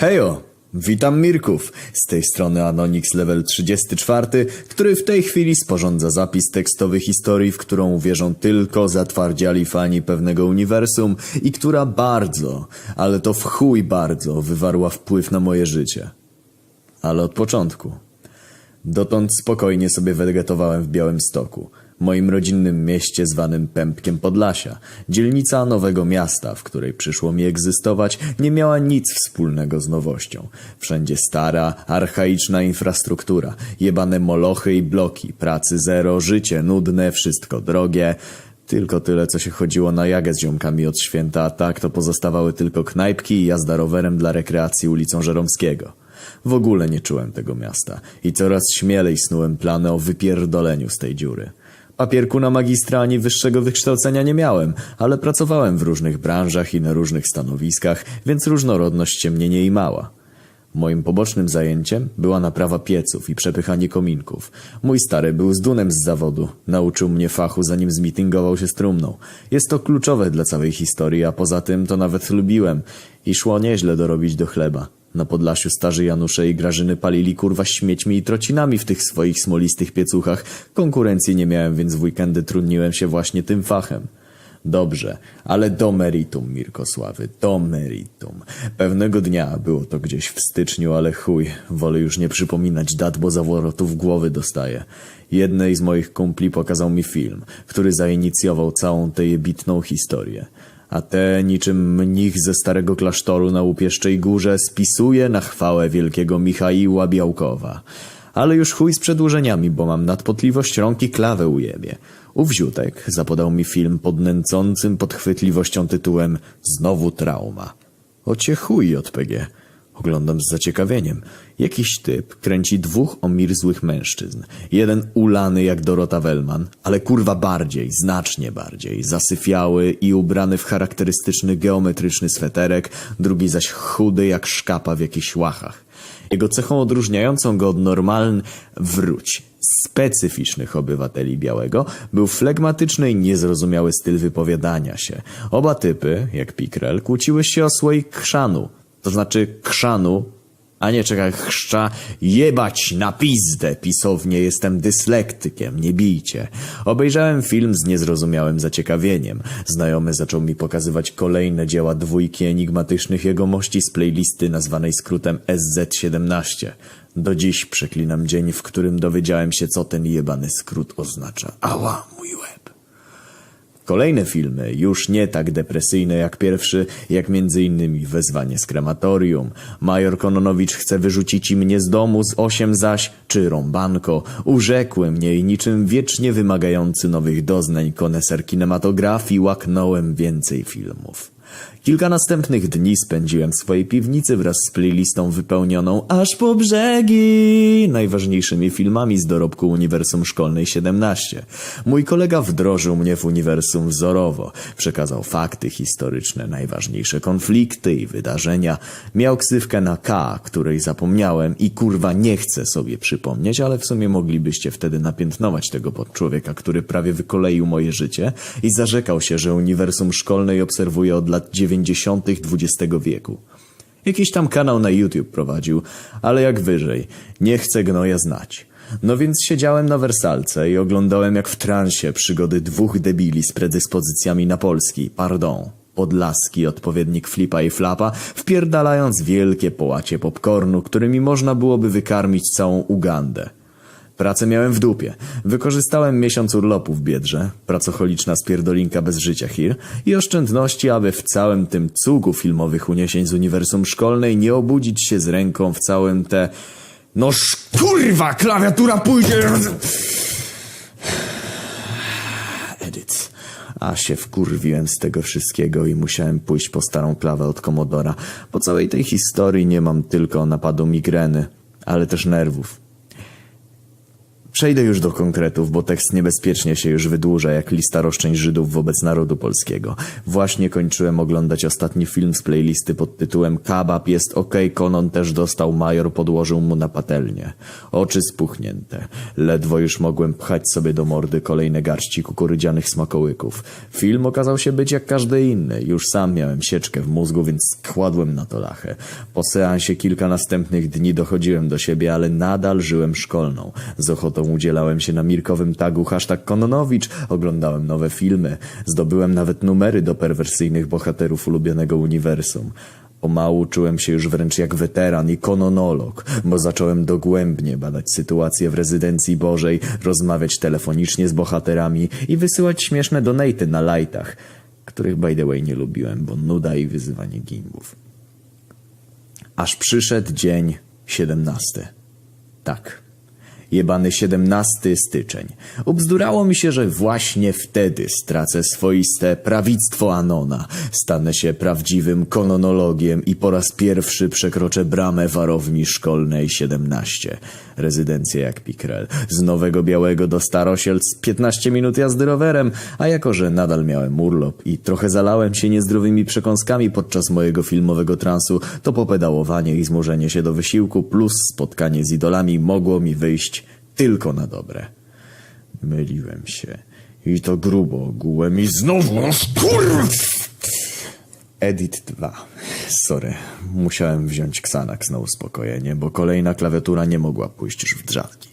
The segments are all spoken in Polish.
Hejo! Witam Mirków! Z tej strony Anonix level 34, który w tej chwili sporządza zapis tekstowy historii, w którą uwierzą tylko zatwardziali fani pewnego uniwersum i która bardzo, ale to w chuj bardzo, wywarła wpływ na moje życie. Ale od początku. Dotąd spokojnie sobie wegetowałem w Białymstoku, moim rodzinnym mieście zwanym Pępkiem Podlasia. Dzielnica Nowego Miasta, w której przyszło mi egzystować, nie miała nic wspólnego z nowością. Wszędzie stara, archaiczna infrastruktura, jebane molochy i bloki, pracy zero, życie nudne, wszystko drogie. Tylko tyle, co się chodziło na jagę z ziomkami od święta, a tak to pozostawały tylko knajpki i jazda rowerem dla rekreacji ulicą Żeromskiego. W ogóle nie czułem tego miasta i coraz śmielej snułem plany o wypierdoleniu z tej dziury. Papierku na magistra ani wyższego wykształcenia nie miałem, ale pracowałem w różnych branżach i na różnych stanowiskach, więc różnorodność się mnie nie imała. Moim pobocznym zajęciem była naprawa pieców i przepychanie kominków. Mój stary był z dunem z zawodu. Nauczył mnie fachu, zanim zmityngował się z trumną. Jest to kluczowe dla całej historii, a poza tym to nawet lubiłem i szło nieźle dorobić do chleba. Na Podlasiu starzy Janusze i Grażyny palili kurwa śmiećmi i trocinami w tych swoich smolistych piecuchach. Konkurencji nie miałem, więc w weekendy trudniłem się właśnie tym fachem. Dobrze, ale do meritum, Mirkosławy, do meritum. Pewnego dnia, było to gdzieś w styczniu, ale chuj, wolę już nie przypominać dat, bo zawrotów głowy dostaję. Jednej z moich kumpli pokazał mi film, który zainicjował całą tę jebitną historię. A te, niczym mnich ze starego klasztoru na Łupieszczej Górze, spisuje na chwałę wielkiego Michaiła Białkowa. Ale już chuj z przedłużeniami, bo mam nadpotliwość rąk i klawę ujebie. Ów ziutek zapodał mi film pod nęcącym podchwytliwością tytułem Znowu trauma. Ocie chuj, JPG. Oglądam z zaciekawieniem. Jakiś typ kręci dwóch omirzłych mężczyzn. Jeden ulany jak Dorota Wellman, ale kurwa bardziej, znacznie bardziej. Zasyfiały i ubrany w charakterystyczny geometryczny sweterek, drugi zaś chudy jak szkapa w jakichś łachach. Jego cechą odróżniającą go od normaln wróć specyficznych obywateli białego był flegmatyczny i niezrozumiały styl wypowiadania się. Oba typy, jak Pikrel, kłóciły się o słoik chrzanu, to znaczy krzanu, a nie czekaj, chrzcza, jebać na pizdę, pisownie, jestem dyslektykiem, nie bijcie. Obejrzałem film z niezrozumiałym zaciekawieniem. Znajomy zaczął mi pokazywać kolejne dzieła dwójki enigmatycznych jegomości z playlisty nazwanej skrótem SZ17. Do dziś przeklinam dzień, w którym dowiedziałem się, co ten jebany skrót oznacza. Ała, mój łeb. Kolejne filmy, już nie tak depresyjne jak pierwszy, jak innymi Wezwanie z krematorium, Major Kononowicz chce wyrzucić i mnie z domu z osiem zaś, czy Rąbanko, urzekły mnie i niczym wiecznie wymagający nowych doznań koneser kinematografii. Łaknąłem więcej filmów. Kilka następnych dni spędziłem w swojej piwnicy wraz z playlistą wypełnioną aż po brzegi najważniejszymi filmami z dorobku Uniwersum Szkolnej 17. Mój kolega wdrożył mnie w Uniwersum wzorowo, przekazał fakty historyczne, najważniejsze konflikty i wydarzenia. Miał ksywkę na K, której zapomniałem i kurwa nie chcę sobie przypomnieć, ale w sumie moglibyście wtedy napiętnować tego podczłowieka, który prawie wykoleił moje życie i zarzekał się, że Uniwersum Szkolnej obserwuje od lat 90. XX wieku. Jakiś tam kanał na YouTube prowadził, ale jak wyżej, nie chcę gnoja znać. No więc siedziałem na wersalce i oglądałem jak w transie przygody dwóch debili z predyspozycjami na polski, pardon, podlaski odpowiednik flipa i flapa, wpierdalając wielkie połacie popcornu, którymi można byłoby wykarmić całą Ugandę. Pracę miałem w dupie. Wykorzystałem miesiąc urlopu w Biedrze, pracocholiczna spierdolinka bez życia Hir i oszczędności, aby w całym tym cugu filmowych uniesień z uniwersum szkolnej nie obudzić się z ręką w całym te... No kurwa, klawiatura pójdzie... Edyt. A się wkurwiłem z tego wszystkiego i musiałem pójść po starą klawę od Komodora. Po całej tej historii nie mam tylko napadu migreny, ale też nerwów. Przejdę już do konkretów, bo tekst niebezpiecznie się już wydłuża jak lista roszczeń Żydów wobec narodu polskiego. Właśnie kończyłem oglądać ostatni film z playlisty pod tytułem Kabab jest ok, Konon też dostał, major podłożył mu na patelnię. Oczy spuchnięte. Ledwo już mogłem pchać sobie do mordy kolejne garści kukurydzianych smakołyków. Film okazał się być jak każdy inny. Już sam miałem sieczkę w mózgu, więc kładłem na to lachę. Po seansie kilka następnych dni dochodziłem do siebie, ale nadal żyłem szkolną. Z ochotą udzielałem się na mirkowym tagu hashtag Kononowicz, oglądałem nowe filmy, zdobyłem nawet numery do perwersyjnych bohaterów ulubionego uniwersum. Pomału czułem się już wręcz jak weteran i kononolog, bo zacząłem dogłębnie badać sytuację w rezydencji Bożej, rozmawiać telefonicznie z bohaterami i wysyłać śmieszne donaty na lajtach, których by the way nie lubiłem, bo nuda i wyzywanie gimbów. Aż przyszedł dzień 17. Tak. Jebany 17 styczeń. Ubzdurało mi się, że właśnie wtedy stracę swoiste prawictwo Anona. Stanę się prawdziwym kononologiem i po raz pierwszy przekroczę bramę warowni szkolnej 17. Rezydencja jak Pikrel. Z Nowego Białego do Starosielc 15 minut jazdy rowerem, a jako, że nadal miałem urlop i trochę zalałem się niezdrowymi przekąskami podczas mojego filmowego transu, to popedałowanie i zmurzenie się do wysiłku plus spotkanie z idolami mogło mi wyjść tylko na dobre. Myliłem się. I to grubo ogółem i znowu kurw! Edit 2. Sorry, musiałem wziąć Xanax na uspokojenie, bo kolejna klawiatura nie mogła pójść już w drzazgi.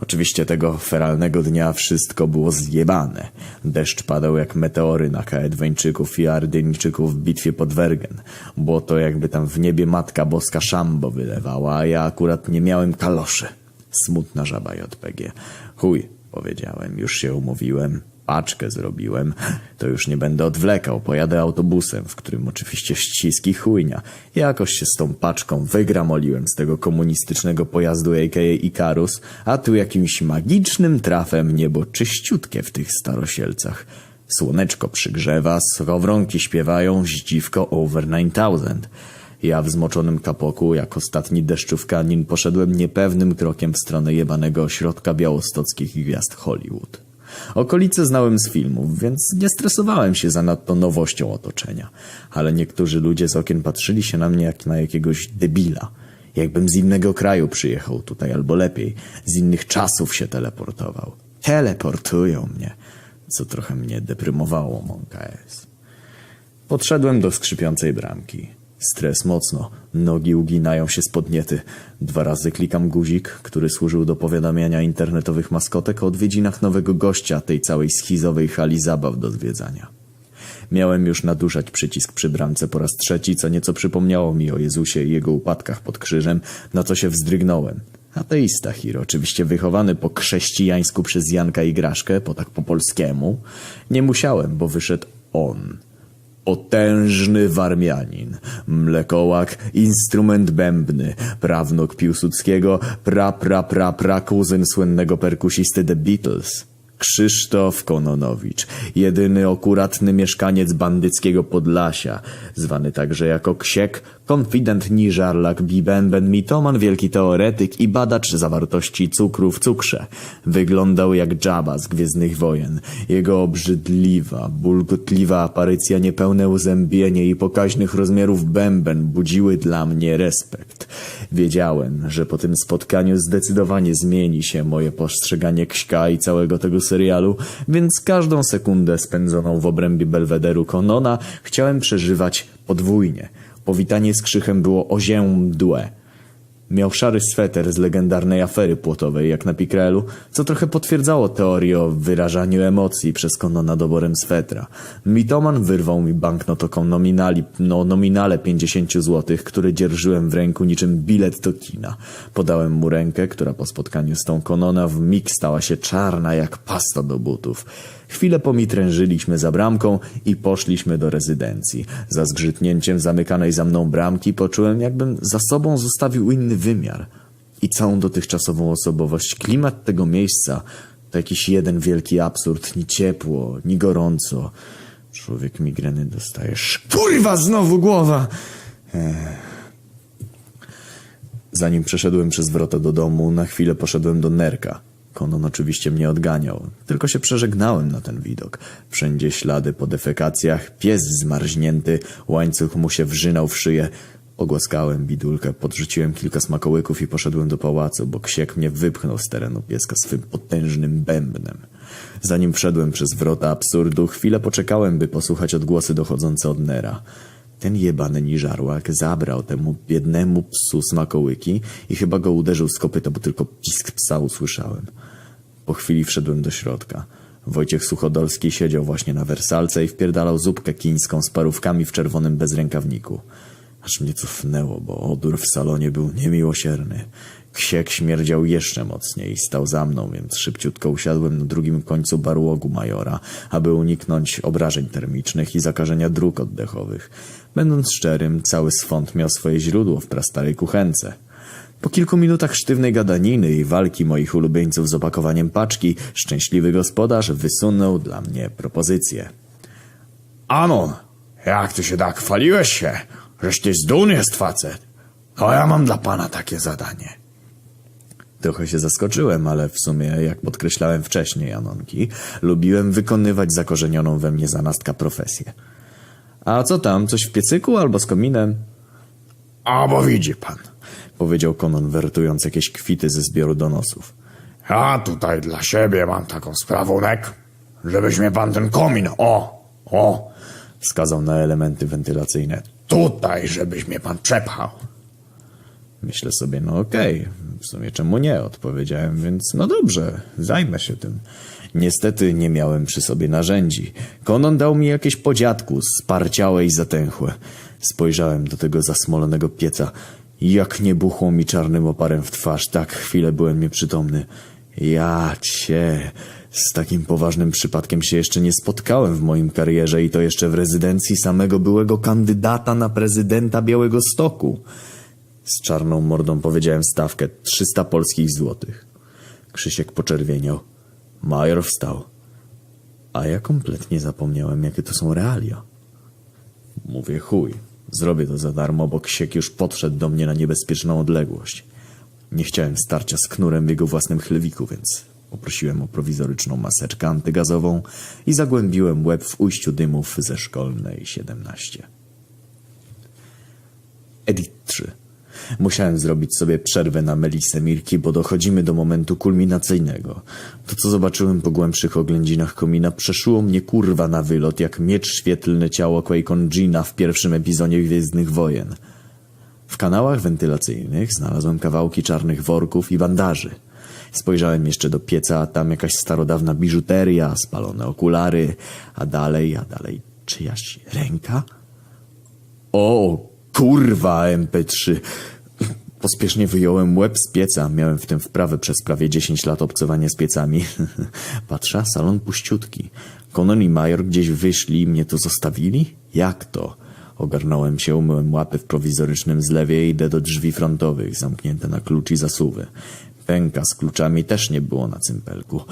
Oczywiście tego feralnego dnia wszystko było zjebane. Deszcz padał jak meteory na Kaedweńczyków i Ardyńczyków w bitwie pod Wergen. Było to jakby tam w niebie Matka Boska szambo wylewała, a ja akurat nie miałem kaloszy. Smutna żaba JPG. Chuj, powiedziałem, już się umówiłem. Paczkę zrobiłem. To już nie będę odwlekał, pojadę autobusem, w którym oczywiście ściski chujnia. Jakoś się z tą paczką wygramoliłem z tego komunistycznego pojazdu a.k.a. Ikarus, a tu jakimś magicznym trafem niebo czyściutkie w tych starosielcach. Słoneczko przygrzewa, skowronki śpiewają, zdziwko over 9000. Ja w zmoczonym kapoku, jak ostatni deszczówkanin, poszedłem niepewnym krokiem w stronę jebanego ośrodka białostockich gwiazd Hollywood. Okolice znałem z filmów, więc nie stresowałem się zanadto nowością otoczenia. Ale niektórzy ludzie z okien patrzyli się na mnie jak na jakiegoś debila. Jakbym z innego kraju przyjechał tutaj, albo lepiej, z innych czasów się teleportował. Teleportują mnie, co trochę mnie deprymowało, Monka S. Podszedłem do skrzypiącej bramki. Stres mocno, nogi uginają się spod niety. Dwa razy klikam guzik, który służył do powiadamiania internetowych maskotek o odwiedzinach nowego gościa tej całej schizowej hali zabaw do zwiedzania. Miałem już nadużać przycisk przy bramce po raz trzeci, co nieco przypomniało mi o Jezusie i jego upadkach pod krzyżem, na co się wzdrygnąłem. Ateista Hiro, oczywiście wychowany po chrześcijańsku przez Janka i Graszkę, po tak po polskiemu. Nie musiałem, bo wyszedł on. Potężny warmianin, mlekołak, instrument bębny, prawnuk Piłsudskiego, pra pra pra pra kuzyn słynnego perkusisty The Beatles. Krzysztof Kononowicz, jedyny akuratny mieszkaniec bandyckiego Podlasia, zwany także jako Ksiek, konfident Niżarlak, Bibęben, mitoman, wielki teoretyk i badacz zawartości cukru w cukrze. Wyglądał jak Jabba z Gwiezdnych Wojen. Jego obrzydliwa, bulgotliwa aparycja, niepełne uzębienie i pokaźnych rozmiarów bęben budziły dla mnie respekt. Wiedziałem, że po tym spotkaniu zdecydowanie zmieni się moje postrzeganie Kśka i całego tego serialu, więc każdą sekundę spędzoną w obrębie Belwederu Konona chciałem przeżywać podwójnie. Powitanie z krzychem było ozięmdłe. Miał szary sweter z legendarnej afery płotowej, jak na Pikrelu, co trochę potwierdzało teorię o wyrażaniu emocji przez Konona doborem swetra. Mitoman wyrwał mi banknot o nominali, no nominale 50 złotych, który dzierżyłem w ręku niczym bilet do kina. Podałem mu rękę, która po spotkaniu z tą Konona w mig stała się czarna jak pasta do butów. Chwilę pomitrężyliśmy za bramką i poszliśmy do rezydencji. Za zgrzytnięciem zamykanej za mną bramki poczułem, jakbym za sobą zostawił inny wymiar. I całą dotychczasową osobowość, klimat tego miejsca to jakiś jeden wielki absurd, ni ciepło, ni gorąco. Człowiek migreny dostajesz. Kurwa, znowu głowa! Zanim przeszedłem przez wrota do domu, na chwilę poszedłem do Nerka. Konon oczywiście mnie odganiał, tylko się przeżegnałem na ten widok. Wszędzie ślady po defekacjach, pies zmarznięty, łańcuch mu się wrzynał w szyję. Ogłaskałem bidulkę, podrzuciłem kilka smakołyków i poszedłem do pałacu, bo ksiek mnie wypchnął z terenu pieska swym potężnym bębnem. Zanim wszedłem przez wrota absurdu, chwilę poczekałem, by posłuchać odgłosy dochodzące od Nera. Ten jebany niżarłak zabrał temu biednemu psu smakołyki i chyba go uderzył z kopyta, bo tylko pisk psa usłyszałem. Po chwili wszedłem do środka. Wojciech Suchodolski siedział właśnie na wersalce i wpierdalał zupkę kińską z parówkami w czerwonym bezrękawniku. Aż mnie cofnęło, bo odór w salonie był niemiłosierny. Ksiek śmierdział jeszcze mocniej i stał za mną, więc szybciutko usiadłem na drugim końcu barłogu majora, aby uniknąć obrażeń termicznych i zakażenia dróg oddechowych. Będąc szczerym, cały swąd miał swoje źródło w prastarej kuchence. Po kilku minutach sztywnej gadaniny i walki moich ulubieńców z opakowaniem paczki, szczęśliwy gospodarz wysunął dla mnie propozycję. Anon, jak ty się tak chwaliłeś się, żeś ty zdun jest facet. To ja mam dla pana takie zadanie. Trochę się zaskoczyłem, ale w sumie, jak podkreślałem wcześniej, Anonki, lubiłem wykonywać zakorzenioną we mnie zanastka profesję. A co tam, coś w piecyku albo z kominem? A bo widzi pan, Powiedział Konon, wertując jakieś kwity ze zbioru donosów. ja tutaj dla siebie mam taką sprawunek, żebyś mnie pan ten komin, o, o, Wskazał na elementy wentylacyjne. tutaj, żebyś mnie pan przepchał. Myślę sobie, no okej, w sumie czemu nie, odpowiedziałem, więc no dobrze, zajmę się tym. Niestety nie miałem przy sobie narzędzi. Konon dał mi jakieś podziadku, sparciałe i zatęchłe. Spojrzałem do tego zasmolonego pieca. Jak nie buchło mi czarnym oparem w twarz, tak chwilę byłem nieprzytomny. Ja cię... Z takim poważnym przypadkiem się jeszcze nie spotkałem w moim karierze i to jeszcze w rezydencji samego byłego kandydata na prezydenta Białego Stoku. Z czarną mordą powiedziałem stawkę 300 polskich złotych. Krzysiek poczerwieniał. Major wstał. A ja kompletnie zapomniałem, jakie to są realia. Mówię chuj, zrobię to za darmo, bo Ksiek już podszedł do mnie na niebezpieczną odległość. Nie chciałem starcia z knurem w jego własnym chlewiku, więc poprosiłem o prowizoryczną maseczkę antygazową i zagłębiłem łeb w ujściu dymów ze szkolnej 17. Edit 3. Musiałem zrobić sobie przerwę na Melisę Mirki, bo dochodzimy do momentu kulminacyjnego. To, co zobaczyłem po głębszych oględzinach komina, przeszyło mnie kurwa na wylot, jak miecz świetlny ciało Qui-Gon Jinna w pierwszym epizodzie Gwiezdnych Wojen. W kanałach wentylacyjnych znalazłem kawałki czarnych worków i bandaży. Spojrzałem jeszcze do pieca, a tam jakaś starodawna biżuteria, spalone okulary, a dalej, a dalej czyjaś ręka? O, kurwa, MP3. Pospiesznie wyjąłem łeb z pieca. Miałem w tym wprawę przez prawie 10 lat obcowania z piecami. Patrzę, salon puściutki. Konon i Major gdzieś wyszli i mnie tu zostawili? Jak to? Ogarnąłem się, umyłem łapy w prowizorycznym zlewie i idę do drzwi frontowych, zamknięte na klucz i zasuwy. Pęka z kluczami też nie było na cympelku.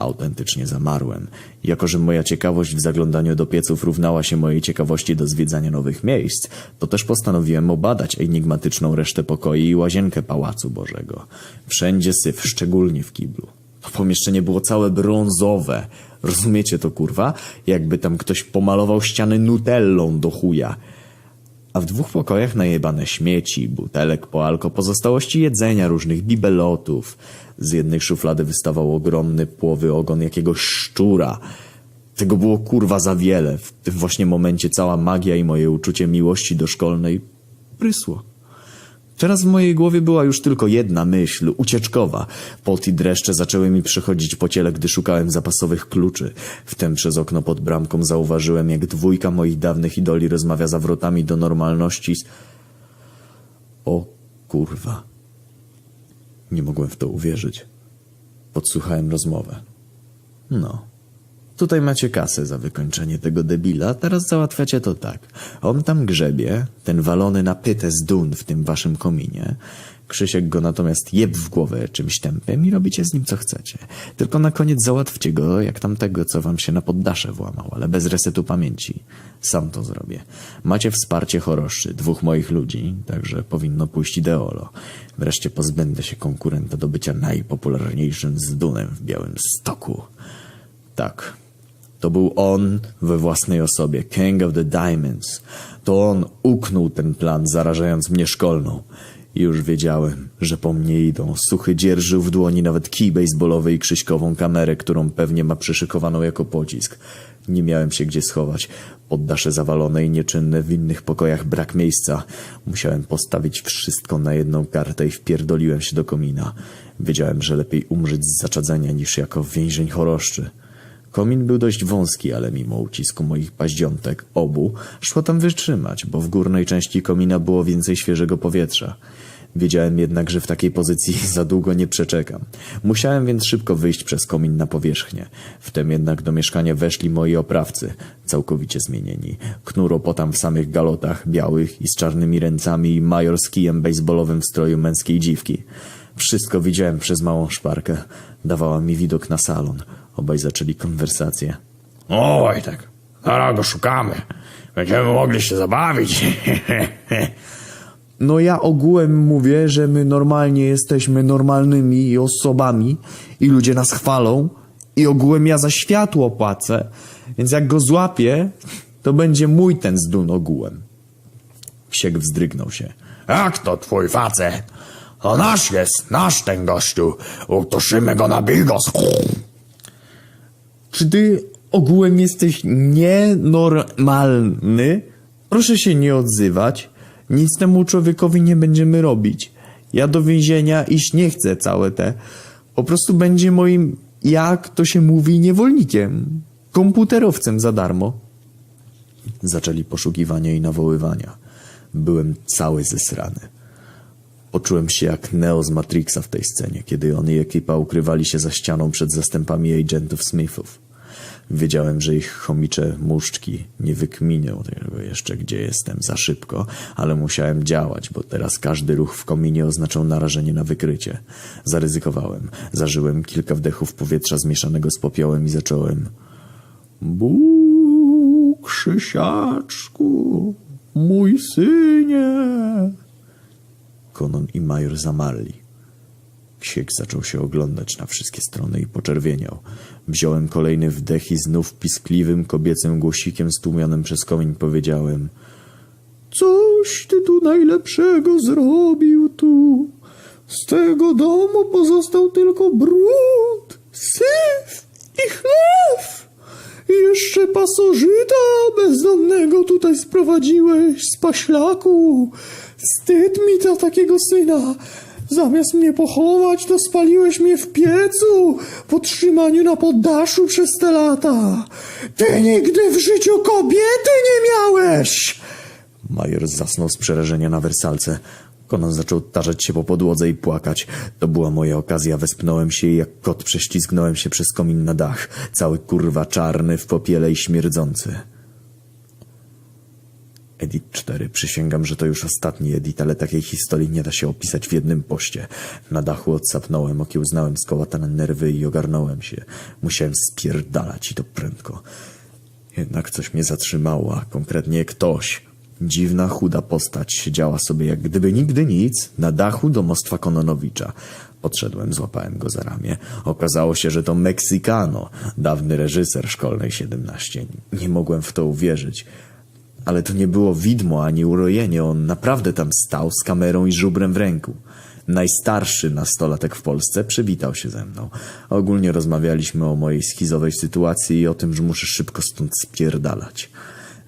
Autentycznie zamarłem. Jako, że moja ciekawość w zaglądaniu do pieców równała się mojej ciekawości do zwiedzania nowych miejsc, to też postanowiłem obadać enigmatyczną resztę pokoi i łazienkę Pałacu Bożego. Wszędzie syf, szczególnie w kiblu. To pomieszczenie było całe brązowe. Rozumiecie to, kurwa? Jakby tam ktoś pomalował ściany nutellą do chuja. A w dwóch pokojach najebane śmieci, butelek po alko, pozostałości jedzenia, różnych bibelotów. Z jednej szuflady wystawał ogromny płowy ogon jakiegoś szczura. Tego było kurwa za wiele. W tym właśnie momencie cała magia i moje uczucie miłości do szkolnej prysło. Teraz w mojej głowie była już tylko jedna myśl, ucieczkowa. Pot i dreszcze zaczęły mi przechodzić po ciele, gdy szukałem zapasowych kluczy. Wtem przez okno pod bramką zauważyłem, jak dwójka moich dawnych idoli rozmawia za wrotami do normalności z... O kurwa. Nie mogłem w to uwierzyć. Podsłuchałem rozmowę. No. Tutaj macie kasę za wykończenie tego debila, teraz załatwiacie to tak. On tam grzebie, ten walony na pytę z dun w tym waszym kominie. Krzysiek go natomiast jeb w głowę czymś tępym i robicie z nim co chcecie. Tylko na koniec załatwcie go jak tamtego, co wam się na poddasze włamał, ale bez resetu pamięci. Sam to zrobię. Macie wsparcie choroszczy, dwóch moich ludzi, także powinno pójść ideolo. Wreszcie pozbędę się konkurenta do bycia najpopularniejszym zdunem w Białym Stoku. Tak, to był on we własnej osobie, King of the Diamonds. To on uknął ten plan, zarażając mnie szkolną. Już wiedziałem, że po mnie idą. Suchy dzierżył w dłoni nawet kij baseballowy i krzyśkową kamerę, którą pewnie ma przyszykowaną jako pocisk. Nie miałem się gdzie schować. Poddasze zawalone i nieczynne w innych pokojach brak miejsca. Musiałem postawić wszystko na jedną kartę i wpierdoliłem się do komina. Wiedziałem, że lepiej umrzeć z zaczadzenia niż jako więzień choroszczy. Komin był dość wąski, ale mimo ucisku moich paździątek, obu, szło tam wytrzymać, bo w górnej części komina było więcej świeżego powietrza. Wiedziałem jednak, że w takiej pozycji za długo nie przeczekam. Musiałem więc szybko wyjść przez komin na powierzchnię. Wtem jednak do mieszkania weszli moi oprawcy, całkowicie zmienieni. Knuropotam w samych galotach, białych i z czarnymi ręcami i major z kijem baseballowym w stroju męskiej dziwki. Wszystko widziałem przez małą szparkę. Dawała mi widok na salon. Obaj zaczęli konwersację. O, Wojtek, zaraz go szukamy. Będziemy mogli się zabawić. No ja ogółem mówię, że my normalnie jesteśmy normalnymi osobami i ludzie nas chwalą i ogółem ja za światło płacę, więc jak go złapię, to będzie mój ten zdun ogółem. Ksiek wzdrygnął się. Jak to twój facet? To nasz jest, nasz ten gościu. Utuszymy go na bigos. Czy ty ogółem jesteś nienormalny? Proszę się nie odzywać. Nic temu człowiekowi nie będziemy robić. Ja do więzienia iść nie chcę całe te. Po prostu będzie moim, jak to się mówi, niewolnikiem. Komputerowcem za darmo. Zaczęli poszukiwania i nawoływania. Byłem cały zesrany. Poczułem się jak Neo z Matrixa w tej scenie, kiedy on i ekipa ukrywali się za ścianą przed zastępami agentów Smithów. Wiedziałem, że ich chomicze muszczki nie wykminią tego jeszcze, gdzie jestem za szybko, ale musiałem działać, bo teraz każdy ruch w kominie oznaczał narażenie na wykrycie. Zaryzykowałem. Zażyłem kilka wdechów powietrza zmieszanego z popiołem i zacząłem... Bóg, Krzysiaczku, mój synie. I Major zamarli. Ksiek zaczął się oglądać na wszystkie strony i poczerwieniał. Wziąłem kolejny wdech i znów piskliwym kobiecym głosikiem stłumionym przez komiń powiedziałem Coś ty tu najlepszego zrobił tu. Z tego domu pozostał tylko brud, syf i chleb. I jeszcze pasożyta bezdomnego tutaj sprowadziłeś z paślaku. Wstyd mi za takiego syna. Zamiast mnie pochować, to spaliłeś mnie w piecu po trzymaniu na poddaszu przez te lata. Ty nigdy w życiu kobiety nie miałeś! Major zasnął z przerażenia na wersalce. Konon zaczął tarzać się po podłodze i płakać. To była moja okazja. Wespnąłem się i jak kot prześlizgnąłem się przez komin na dach. Cały kurwa czarny, w popiele i śmierdzący. Edit 4. Przysięgam, że to już ostatni edit, ale takiej historii nie da się opisać w jednym poście. Na dachu odsapnąłem, okiełznałem skołatane nerwy i ogarnąłem się. Musiałem spierdalać i to prędko. Jednak coś mnie zatrzymało, a konkretnie ktoś. Dziwna, chuda postać siedziała sobie jak gdyby nigdy nic na dachu domostwa Kononowicza. Podszedłem, złapałem go za ramię. Okazało się, że to Meksykano, dawny reżyser szkolnej 17. Nie mogłem w to uwierzyć. Ale to nie było widmo ani urojenie, on naprawdę tam stał z kamerą i żubrem w ręku. Najstarszy nastolatek w Polsce przywitał się ze mną. Ogólnie rozmawialiśmy o mojej schizowej sytuacji i o tym, że muszę szybko stąd spierdalać.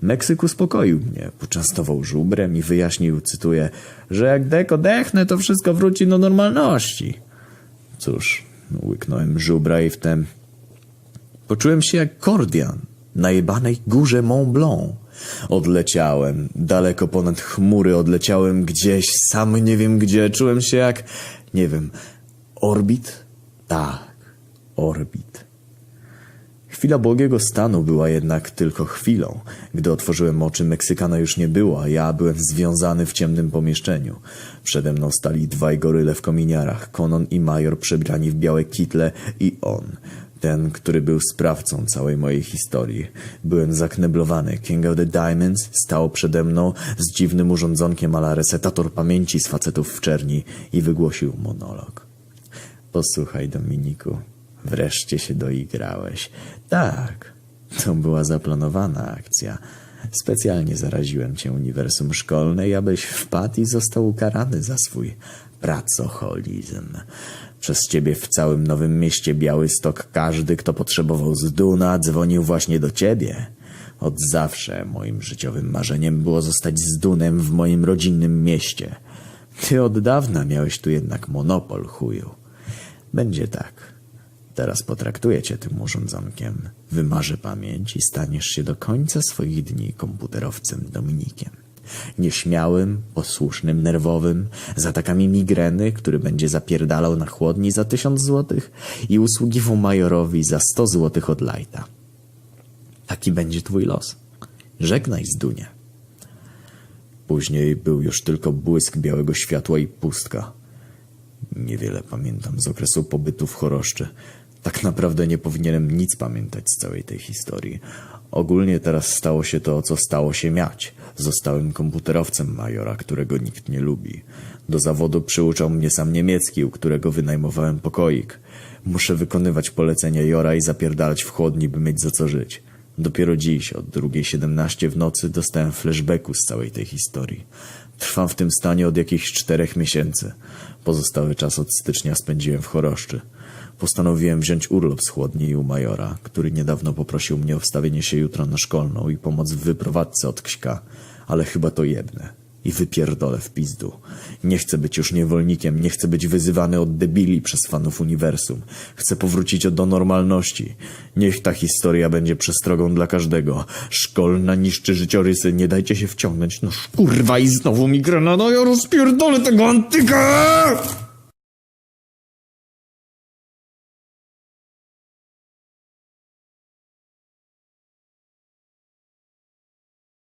Meksyk uspokoił mnie, poczęstował żubrem i wyjaśnił, cytuję, że jak deko dechnę, to wszystko wróci do normalności. Cóż, łyknąłem żubra i wtem Poczułem się jak Kordian na jebanej górze Mont Blanc. Odleciałem, daleko ponad chmury, odleciałem gdzieś, sam nie wiem gdzie. Czułem się jak, nie wiem, orbit? Tak, orbit. Chwila błogiego stanu była jednak tylko chwilą. Gdy otworzyłem oczy, Meksykana już nie było, a ja byłem związany w ciemnym pomieszczeniu. Przede mną stali dwaj goryle w kominiarach, Konon i Major przebrani w białe kitle i on, ten, który był sprawcą całej mojej historii. Byłem zakneblowany. King of the Diamonds stał przede mną z dziwnym urządzonkiem ala resetator pamięci z facetów w czerni i wygłosił monolog. Posłuchaj, Dominiku, wreszcie się doigrałeś. Tak, to była zaplanowana akcja. Specjalnie zaraziłem cię uniwersum szkolnej, abyś wpadł i został ukarany za swój pracoholizm. Przez ciebie w całym Nowym Mieście Białystok każdy, kto potrzebował z Duna, dzwonił właśnie do ciebie. Od zawsze moim życiowym marzeniem było zostać z Dunem w moim rodzinnym mieście. Ty od dawna miałeś tu jednak monopol, chuju. Będzie tak. Teraz potraktuję cię tym urządzonkiem. Wymarzę pamięć i staniesz się do końca swoich dni komputerowcem Dominikiem. Nieśmiałym, posłusznym, nerwowym, z atakami migreny, który będzie zapierdalał na chłodni za tysiąc złotych i usługiwał majorowi za sto złotych od lajta. Taki będzie twój los. Żegnaj z Dunia. Później był już tylko błysk białego światła i pustka. Niewiele pamiętam z okresu pobytu w Choroszczy. Tak naprawdę nie powinienem nic pamiętać z całej tej historii. Ogólnie teraz stało się to, co stało się miać. Zostałem komputerowcem majora, którego nikt nie lubi. Do zawodu przyuczał mnie sam niemiecki, u którego wynajmowałem pokoik. Muszę wykonywać polecenia Jora i zapierdalać w chłodni, by mieć za co żyć. Dopiero dziś, od drugiej 17 w nocy, dostałem flashbacku z całej tej historii. Trwam w tym stanie od jakichś czterech miesięcy. Pozostały czas od stycznia spędziłem w choroszczy. Postanowiłem wziąć urlop z chłodni u majora, który niedawno poprosił mnie o wstawienie się jutro na szkolną i pomoc w wyprowadzce od Kśka, ale chyba to jedne. I wypierdolę w pizdu. Nie chcę być już niewolnikiem, nie chcę być wyzywany od debili przez fanów uniwersum. Chcę powrócić do normalności. Niech ta historia będzie przestrogą dla każdego. Szkolna niszczy życiorysy, nie dajcie się wciągnąć. No kurwa i znowu migrena, no ja rozpierdolę tego antyka!